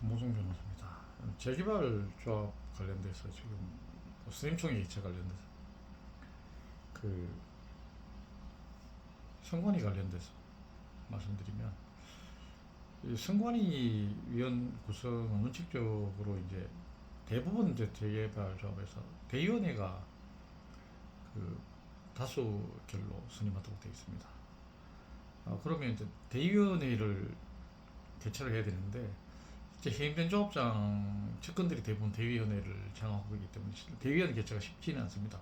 김모성 변호사입니다. 재개발 조합 관련돼서 지금 뭐 스님총회 이체 관련돼서 그 선관위 관련돼서 말씀드리면 이 선관위 위원 구성은 원칙적으로 이제 대부분 이제 재개발 조합에서 대의원회가 그 다수 결로 선임하도록 되어 있습니다. 아, 그러면 이제 대의원회를 개최를 해야 되는데 이제 해임된 조합장 측근들이 대부분 대위원회를 장악하고 있기 때문에 대위원 개최가 쉽지는 않습니다.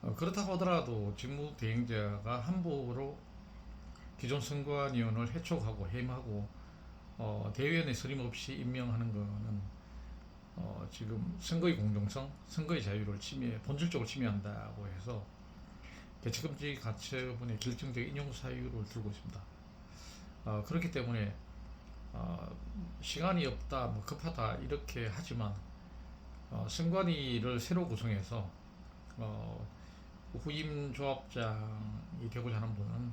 어, 그렇다고 하더라도 직무 대행자가 함부로 기존 선관위원을 해촉하고 해임하고 어, 대위원회 선임 없이 임명하는 거는 어, 지금 선거의 공정성, 선거의 자유를 침해, 본질적으로 침해한다고 해서 개최금지 가처분의 결정적 인용 사유를 들고 있습니다. 어, 그렇기 때문에 어, 시간이 없다, 뭐 급하다 이렇게 하지만 어, 선관위를 새로 구성해서 어, 후임 조합장이 되고자 하는 분은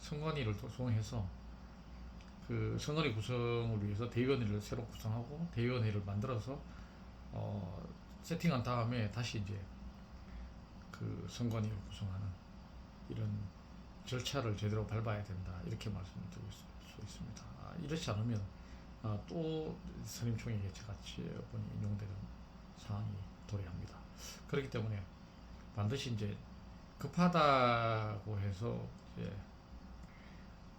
선관위를 구성해서 그 선관위 구성을 위해서 대위원회를 새로 구성하고 대위원회를 만들어서 어, 세팅한 다음에 다시 이제 그 선관위를 구성하는 이런 절차를 제대로 밟아야 된다 이렇게 말씀드리고 있- 수 있습니다. 아, 이렇지 않으면 아, 또 선임총회 개최 가치분이 인용되는 상황이 도래합니다. 그렇기 때문에 반드시 이제 급하다고 해서 이제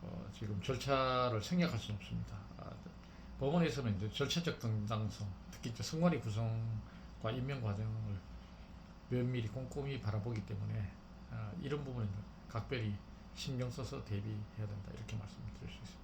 어, 지금 절차를 생략할 수는 없습니다. 아, 법원에서는 이제 절차적 정당성, 특히 이제 선관위 구성과 임명 과정을 면밀히 꼼꼼히 바라보기 때문에 아, 이런 부분은 각별히 신경 써서 대비해야 된다 이렇게 말씀드릴 수 있습니다.